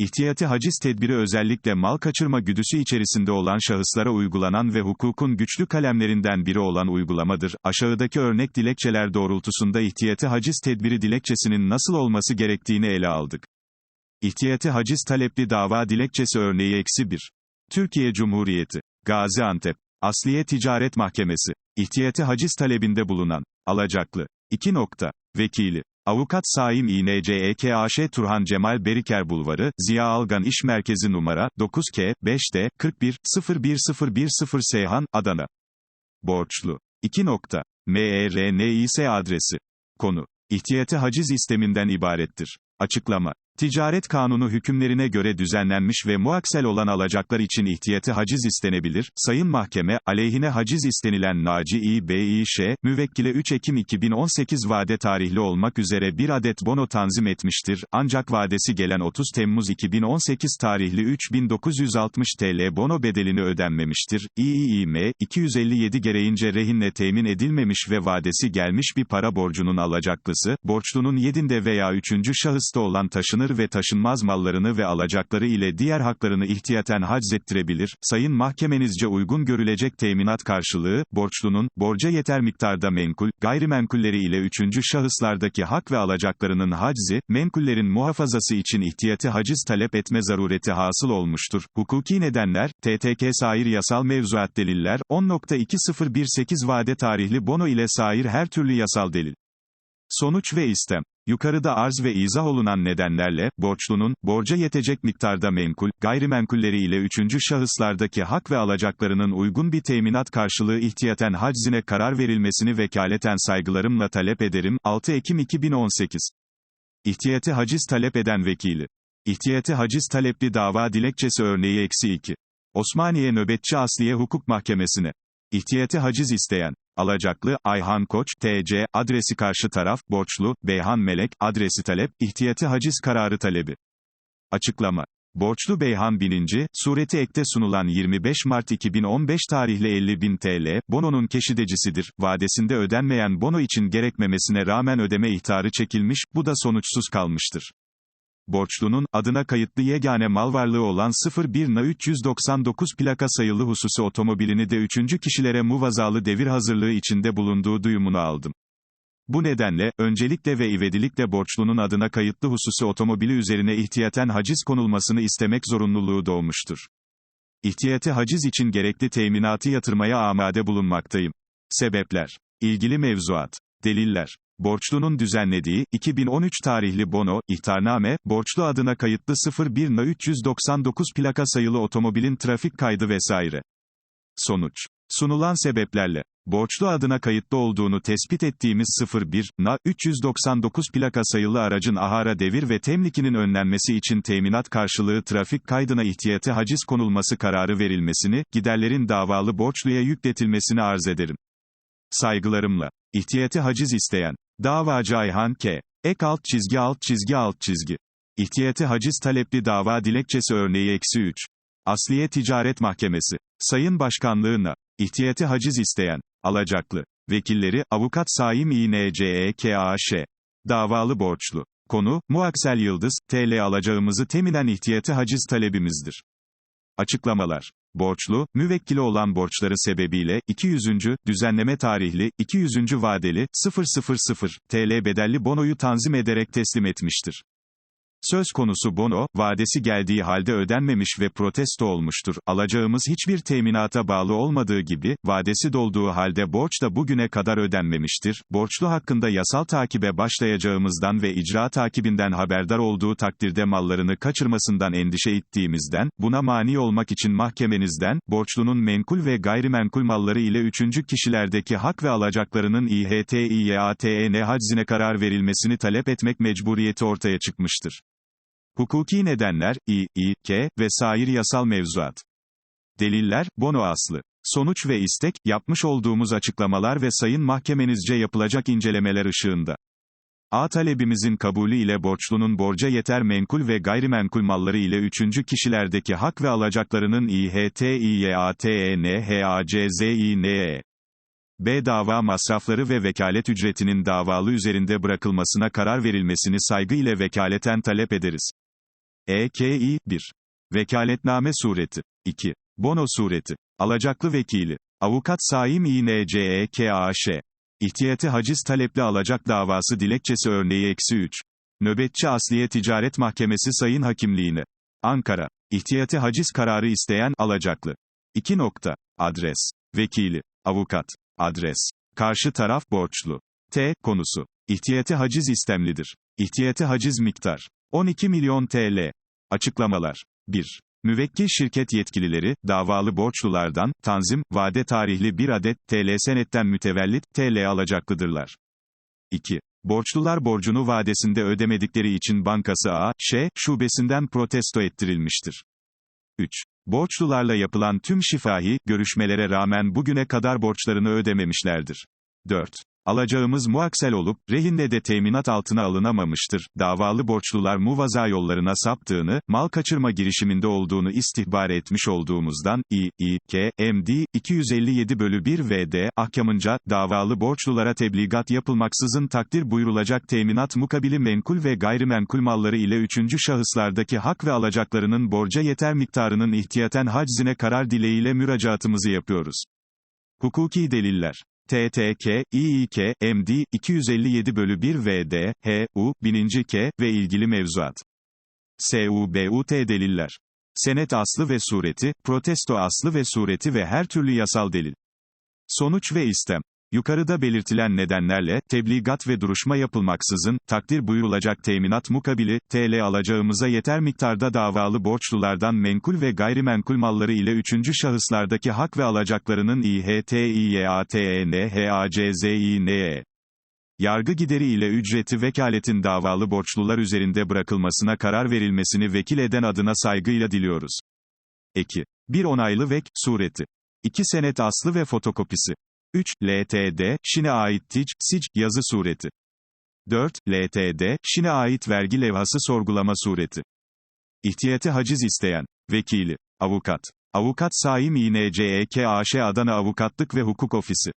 İhtiyati haciz tedbiri özellikle mal kaçırma güdüsü içerisinde olan şahıslara uygulanan ve hukukun güçlü kalemlerinden biri olan uygulamadır. Aşağıdaki örnek dilekçeler doğrultusunda ihtiyati haciz tedbiri dilekçesinin nasıl olması gerektiğini ele aldık. İhtiyati haciz talepli dava dilekçesi örneği eksi 1. Türkiye Cumhuriyeti. Gaziantep. Asliye Ticaret Mahkemesi. İhtiyati haciz talebinde bulunan. Alacaklı. 2 nokta. Vekili. Avukat Saim İNCEKAŞ Turhan Cemal Beriker Bulvarı, Ziya Algan İş Merkezi numara, 9K, 5D, 41, 01010 Seyhan, Adana. Borçlu. 2 nokta. MERNİS adresi. Konu. İhtiyati haciz isteminden ibarettir. Açıklama. Ticaret kanunu hükümlerine göre düzenlenmiş ve muaksel olan alacaklar için ihtiyati haciz istenebilir. Sayın Mahkeme, aleyhine haciz istenilen Naci İ. B. Ş. müvekkile 3 Ekim 2018 vade tarihli olmak üzere bir adet bono tanzim etmiştir. Ancak vadesi gelen 30 Temmuz 2018 tarihli 3960 TL bono bedelini ödenmemiştir. İİM, 257 gereğince rehinle temin edilmemiş ve vadesi gelmiş bir para borcunun alacaklısı, borçlunun yedinde veya üçüncü şahısta olan taşınır ve taşınmaz mallarını ve alacakları ile diğer haklarını ihtiyaten haczettirebilir. Sayın Mahkemenizce uygun görülecek teminat karşılığı, borçlunun, borca yeter miktarda menkul, gayrimenkulleri ile üçüncü şahıslardaki hak ve alacaklarının haczi, menkullerin muhafazası için ihtiyati haciz talep etme zarureti hasıl olmuştur. Hukuki nedenler, TTK sair yasal mevzuat deliller, 10.2018 vade tarihli bono ile sair her türlü yasal delil. Sonuç ve istem. Yukarıda arz ve izah olunan nedenlerle, borçlunun, borca yetecek miktarda menkul, gayrimenkulleri ile üçüncü şahıslardaki hak ve alacaklarının uygun bir teminat karşılığı ihtiyaten haczine karar verilmesini vekaleten saygılarımla talep ederim. 6 Ekim 2018 İhtiyati haciz talep eden vekili. İhtiyati haciz talepli dava dilekçesi örneği eksi 2. Osmaniye Nöbetçi Asliye Hukuk Mahkemesi'ne. İhtiyati haciz isteyen. Alacaklı, Ayhan Koç, TC, adresi karşı taraf, borçlu, Beyhan Melek, adresi talep, ihtiyati haciz kararı talebi. Açıklama. Borçlu Beyhan Bininci, sureti ekte sunulan 25 Mart 2015 tarihli 50 bin TL, bononun keşidecisidir, vadesinde ödenmeyen bono için gerekmemesine rağmen ödeme ihtarı çekilmiş, bu da sonuçsuz kalmıştır. Borçlunun, adına kayıtlı yegane mal varlığı olan 01 na 399 plaka sayılı hususi otomobilini de üçüncü kişilere muvazalı devir hazırlığı içinde bulunduğu duyumunu aldım. Bu nedenle, öncelikle ve ivedilikle borçlunun adına kayıtlı hususi otomobili üzerine ihtiyaten haciz konulmasını istemek zorunluluğu doğmuştur. İhtiyati haciz için gerekli teminatı yatırmaya amade bulunmaktayım. Sebepler. İlgili mevzuat. Deliller. Borçlunun düzenlediği, 2013 tarihli bono, ihtarname, borçlu adına kayıtlı 01 na 399 plaka sayılı otomobilin trafik kaydı vesaire. Sonuç. Sunulan sebeplerle, borçlu adına kayıtlı olduğunu tespit ettiğimiz 01 na 399 plaka sayılı aracın ahara devir ve temlikinin önlenmesi için teminat karşılığı trafik kaydına ihtiyati haciz konulması kararı verilmesini, giderlerin davalı borçluya yükletilmesini arz ederim. Saygılarımla. İhtiyati haciz isteyen. Davacı Ayhan K. Ek alt çizgi alt çizgi alt çizgi. İhtiyati haciz talepli dava dilekçesi örneği eksi 3. Asliye Ticaret Mahkemesi. Sayın Başkanlığına. İhtiyati haciz isteyen. Alacaklı. Vekilleri, Avukat Saim İNCEKAŞ. Davalı borçlu. Konu, Muaksel Yıldız, TL alacağımızı teminen ihtiyati haciz talebimizdir. Açıklamalar. Borçlu, müvekkili olan borçları sebebiyle, 200. düzenleme tarihli, 200. vadeli, 000 TL bedelli bonoyu tanzim ederek teslim etmiştir. Söz konusu bono, vadesi geldiği halde ödenmemiş ve protesto olmuştur. Alacağımız hiçbir teminata bağlı olmadığı gibi, vadesi dolduğu halde borç da bugüne kadar ödenmemiştir. Borçlu hakkında yasal takibe başlayacağımızdan ve icra takibinden haberdar olduğu takdirde mallarını kaçırmasından endişe ettiğimizden, buna mani olmak için mahkemenizden, borçlunun menkul ve gayrimenkul malları ile üçüncü kişilerdeki hak ve alacaklarının İHTİYATN haczine karar verilmesini talep etmek mecburiyeti ortaya çıkmıştır. Hukuki nedenler, İ, İ, K ve sair yasal mevzuat. Deliller, bono aslı. Sonuç ve istek, yapmış olduğumuz açıklamalar ve sayın mahkemenizce yapılacak incelemeler ışığında. A talebimizin kabulü ile borçlunun borca yeter menkul ve gayrimenkul malları ile üçüncü kişilerdeki hak ve alacaklarının İHTİYATN HACZİNE B. Dava masrafları ve vekalet ücretinin davalı üzerinde bırakılmasına karar verilmesini saygı ile vekaleten talep ederiz. EKİ 1. Vekaletname sureti. 2. Bono sureti. Alacaklı vekili. Avukat Saim İNCEKAŞ. İhtiyati haciz talepli alacak davası dilekçesi örneği eksi 3. Nöbetçi Asliye Ticaret Mahkemesi Sayın Hakimliğine. Ankara. İhtiyati haciz kararı isteyen alacaklı. 2. Nokta. Adres. Vekili. Avukat. Adres. Karşı taraf borçlu. T. Konusu. İhtiyati haciz istemlidir. İhtiyati haciz miktar. 12 milyon TL. Açıklamalar. 1. Müvekkil şirket yetkilileri, davalı borçlulardan, tanzim, vade tarihli bir adet, TL senetten mütevellit, TL alacaklıdırlar. 2. Borçlular borcunu vadesinde ödemedikleri için bankası A, Ş, şubesinden protesto ettirilmiştir. 3. Borçlularla yapılan tüm şifahi, görüşmelere rağmen bugüne kadar borçlarını ödememişlerdir. 4. Alacağımız muaksel olup, rehinle de teminat altına alınamamıştır. Davalı borçlular muvaza yollarına saptığını, mal kaçırma girişiminde olduğunu istihbar etmiş olduğumuzdan, İ, İ, K, MD, 257 bölü 1 VD, ahkamınca, davalı borçlulara tebligat yapılmaksızın takdir buyurulacak teminat mukabili menkul ve gayrimenkul malları ile üçüncü şahıslardaki hak ve alacaklarının borca yeter miktarının ihtiyaten haczine karar dileğiyle müracaatımızı yapıyoruz. Hukuki deliller. TTK, İİK, MD, 257 bölü 1 VD, H, U, 1000. K ve ilgili mevzuat. SUBUT deliller. Senet aslı ve sureti, protesto aslı ve sureti ve her türlü yasal delil. Sonuç ve istem. Yukarıda belirtilen nedenlerle, tebligat ve duruşma yapılmaksızın, takdir buyurulacak teminat mukabili, TL alacağımıza yeter miktarda davalı borçlulardan menkul ve gayrimenkul malları ile üçüncü şahıslardaki hak ve alacaklarının İHTİYATENHACZİNE. Yargı gideri ile ücreti vekaletin davalı borçlular üzerinde bırakılmasına karar verilmesini vekil eden adına saygıyla diliyoruz. Eki. Bir onaylı vek, sureti. 2 senet aslı ve fotokopisi. 3. LTD, Şin'e ait TİC, SİC, yazı sureti. 4. LTD, Şin'e ait vergi levhası sorgulama sureti. İhtiyati haciz isteyen, vekili, avukat. Avukat Saim İNCEK AŞ Adana Avukatlık ve Hukuk Ofisi.